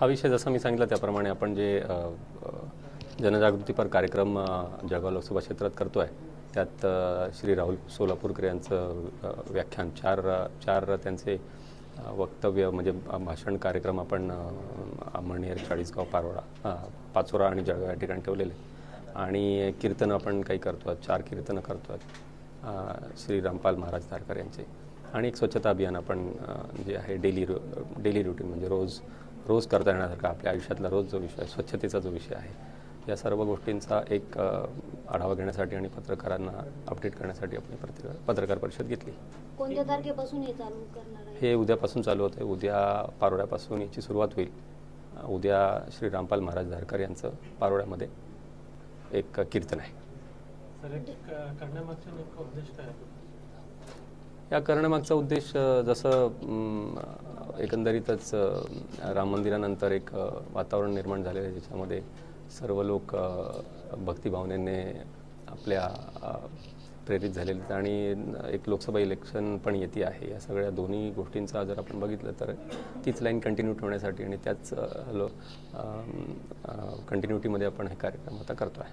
हा विषय जसा मी सांगितला त्याप्रमाणे आपण जे जनजागृतीपर कार्यक्रम जळगाव लोकसभा क्षेत्रात करतो आहे त्यात श्री राहुल सोलापूरकर यांचं व्याख्यान चार चार त्यांचे वक्तव्य म्हणजे भाषण कार्यक्रम आपण अ, अमळनेर चाळीसगाव पारोळा पाचोरा आणि जळगाव या ठिकाणी ठेवलेले. आणि कीर्तनं आपण काही करतो आहोत चार कीर्तनं करतो आहोत श्री रामपाल महाराज धारकर यांचे. आणि एक स्वच्छता अभियान आपण जे आहे डेली डेली रुटीन म्हणजे रोज रोज करता येण्यासारखा आपल्या आयुष्यातला रोज जो विषय स्वच्छतेचा जो विषय आहे या सर्व गोष्टींचा एक आढावा घेण्यासाठी आणि पत्रकारांना अपडेट करण्यासाठी आपण पत्रकार पत्रकार परिषद घेतली. कोणत्या तारखेपासून हे चालू करणार आहे? हे उद्यापासून चालू होतं आहे उद्या पारोळ्यापासून याची सुरुवात होईल. उद्या श्री रामपाल महाराज धारकर यांचं पारोळ्यामध्ये एक कीर्तन आहे सर एक क- करण्यामागचा नेमका उद्देश काय आहे या करण्यामागचा उद्देश जसं एकंदरीतच राम मंदिरानंतर एक वातावरण निर्माण झालेलं आहे ज्याच्यामध्ये सर्व लोक भक्तिभावने भक्तिभावनेने आपल्या प्रेरित झालेले आहेत आणि एक लोकसभा इलेक्शन पण येते आहे. या सगळ्या दोन्ही गोष्टींचा जर आपण बघितलं तर तीच लाईन कंटिन्यू ठेवण्यासाठी आणि त्याच लो कंटिन्युटीमध्ये आपण हे कार्यक्रम आता करतो आहे.